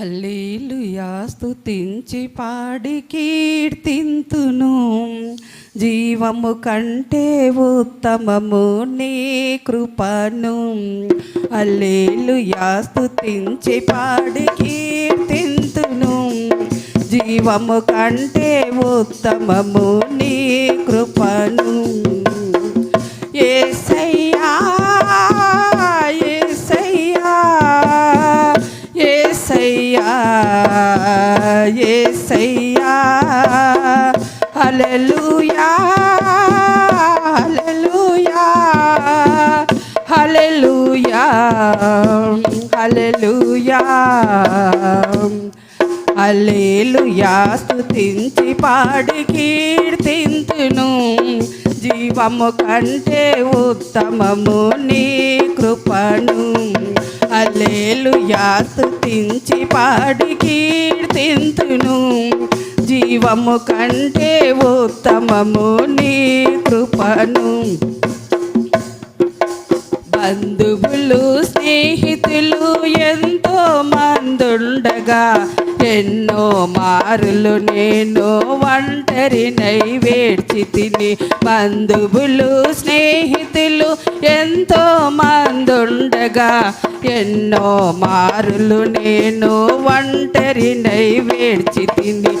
అల్లీలుయా స్తుతించి పాడి కీర్తింతును. జీవము కంటే ఉత్తమము నీ కృపను. అల్లీలుయా స్తుతించి పాడి కీర్తింతును. జీవము కంటే ఉత్తమము నీ కృపను. ఏసయ్యా హల్లెలూయా హల్లెలూయా హల్లెలూయా హల్లెలూయా. అల్లేలుయా స్తుతించి పాడి కీర్తింతును. జీవము కంటే ఉత్తమము నీ కృపను. అల్లేలుయా స్తుతించి పాడి కీర్తింతును జీవము కంటే ఉత్తమము నీ కృపను. బంధువులు స్నేహితులు ఎంత ఎన్నో మారులు నేను ఒంటరి నైవేడ్చి తిని బంధువులు స్నేహితులు ఎంతో మందుండగా. ఎన్నో మారులు నేను ఒంటరి నైవేడ్చి తిని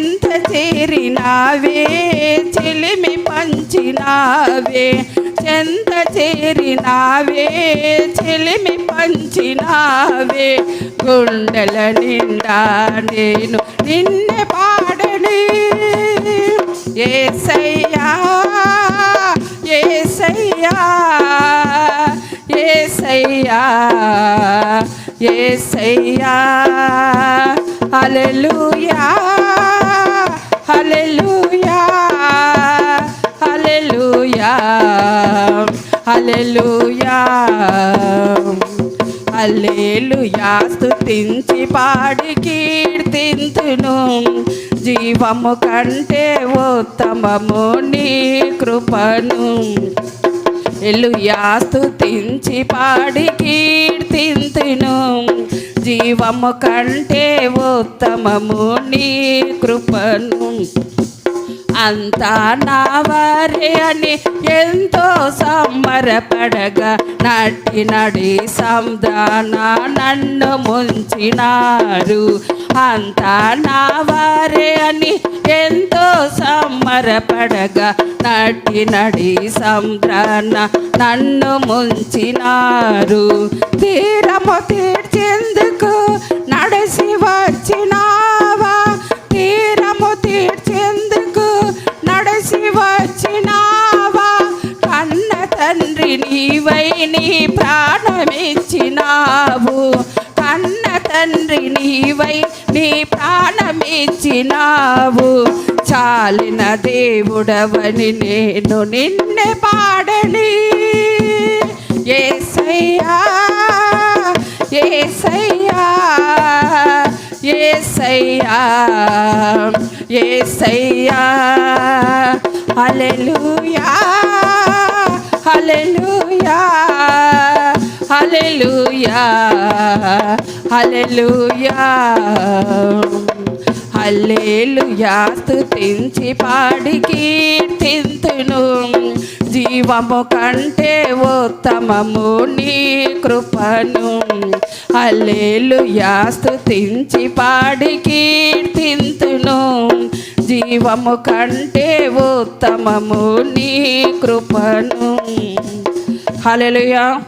చెంత చేరినావే? చెలిమి పంచినావే. చెంత చేరినావే? చెలిమి పంచినావే. గుండెల నిండా నేను నిన్నే పాడని ఏసయ్యా ఏసయ్యా ఏసయ్యా ఏసయ్యా. హల్లెలూయా. హల్లెలూయా హల్లెలూయా హల్లెలూయా హల్లెలూయా స్తుతించి పాడి కీర్తింతును. జీవము కంటే ఉత్తమము నీ కృపను. ఎలుయా స్తుతించి పాడి కీర్తింతును. జీవము కంటే ఉత్తమము నీ కృపను అంతా నా వారే అని ఎంతో సంబరపడగా నటి నడి సంధాన నన్ను ముంచినారు. అంతా నా వారే అని ఎంతో సంబరపడగా నటి నడి సంద్రాన నన్ను ముంచినారు. తీరము తీర్చేందుకు నడిసి వచ్చిన నీవై నీ ప్రాణమిచ్చినావు. కన్న తండ్రి నీవై నీ ప్రాణమిచ్చినావు. చాలిన దేవుడవని నేను నిన్నే పాడని. ఏసయ్యా ఏసయ్యా ఏసయ్యా ఏసయ్యా. అలెలుయా హల్లెలూయా హల్లెలూయా హల్లెలూయా హల్లెలూయా స్తుతించి పాడి కీర్తింతును. జీవము కంటే ఉత్తమము నీ కృపను. హల్లెలూయా స్తుతించి పాడి కీర్తింతును. జీవము కంటే ఉత్తమము నీ కృపను. హల్లెలూయా